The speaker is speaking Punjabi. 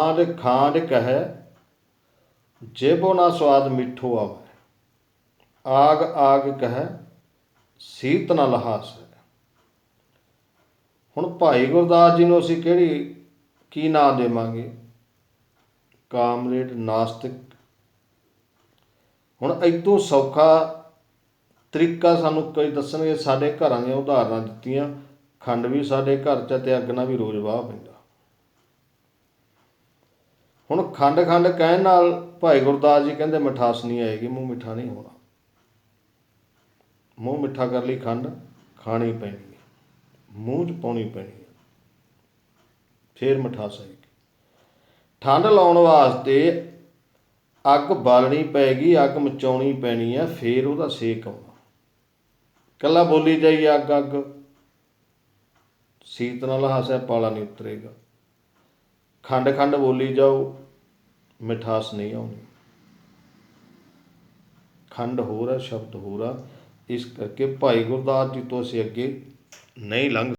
ਖਾਂਡ ਖਾਂਡ ਕਹੈ, ਜੇਬੋ ਨਾ ਸਵਾਦ ਮਿੱਠੋ ਆਵੈ। ਆਗ ਆਗ ਕਹੈ ਸੀਤ ਨਾ ਲਹਾਸ। ਹੁਣ ਭਾਈ ਗੁਰਦਾਸ ਜੀ ਨੂੰ ਅਸੀਂ ਕਿਹੜੀ, ਕੀ ਨਾਂ ਦੇਵਾਂਗੇ? ਕਾਮਰੇਡ ਨਾਸਤਿਕ। ਹੁਣ ਇਤੋਂ ਸੌਖਾ ਤਰੀਕਾ ਸਾਨੂੰ ਕੋਈ ਦੱਸਣਗੇ, ਸਾਡੇ ਘਰਾਂ ਦੀਆਂ ਉਦਾਹਰਨਾਂ ਦਿੱਤੀਆਂ, ਖੰਡ ਵੀ ਸਾਡੇ ਘਰ ਚ ਤੇ ਅੱਗ ਨਾਲ ਵੀ ਰੋਜ਼ ਵਾਹ ਪੈਂਦਾ। ਹੁਣ ਖੰਡ ਖੰਡ ਕਹਿਣ ਨਾਲ ਭਾਈ ਗੁਰਦਾਸ ਜੀ ਕਹਿੰਦੇ ਮਿਠਾਸ ਨਹੀਂ ਆਏਗੀ, ਮੂੰਹ ਮਿੱਠਾ ਨਹੀਂ ਹੋਣਾ। ਮੂੰਹ ਮਿੱਠਾ ਕਰ ਲਈ ਖੰਡ, ਖਾਣੀ ਪੈਣੀ ਹੈ। ਮੂੰਹ 'ਚ ਪਾਉਣੀ ਪੈਣੀ ਹੈ। ਫੇਰ ਮਿਠਾਸ ਆਏਗੀ। ਠੰਡ ਲਾਉਣ ਵਾਸਤੇ ਅੱਗ ਬਾਲਣੀ ਪੈਗੀ, ਅੱਗ ਮਚਾਉਣੀ ਪੈਣੀ ਹੈ, ਫੇਰ ਉਹਦਾ ਸੇਕ ਆਉਣਾ। ਕੱਲਾ ਬੋਲੀ ਜਾਈ ਅੱਗ ਅੱਗ। ਸੀਤ ਨਾਲ ਹਾਸਿਆ, ਪਾਲਾ ਨਹੀਂ ਉਤਰੇਗਾ। ਖੰਡ ਖੰਡ ਬੋਲੀ ਜਾਓ, ਮਿਠਾਸ ਨਹੀਂ ਆਉਣੀ ਖੰਡ ਹੋਰ ਹੈ ਸ਼ਬਦ ਹੋਰ ਆ। ਇਸ ਕਰਕੇ ਭਾਈ ਗੁਰਦਾਸ ਜੀ ਤੋਂ ਅਸੀਂ ਅੱਗੇ ਨਹੀਂ ਲੰਘ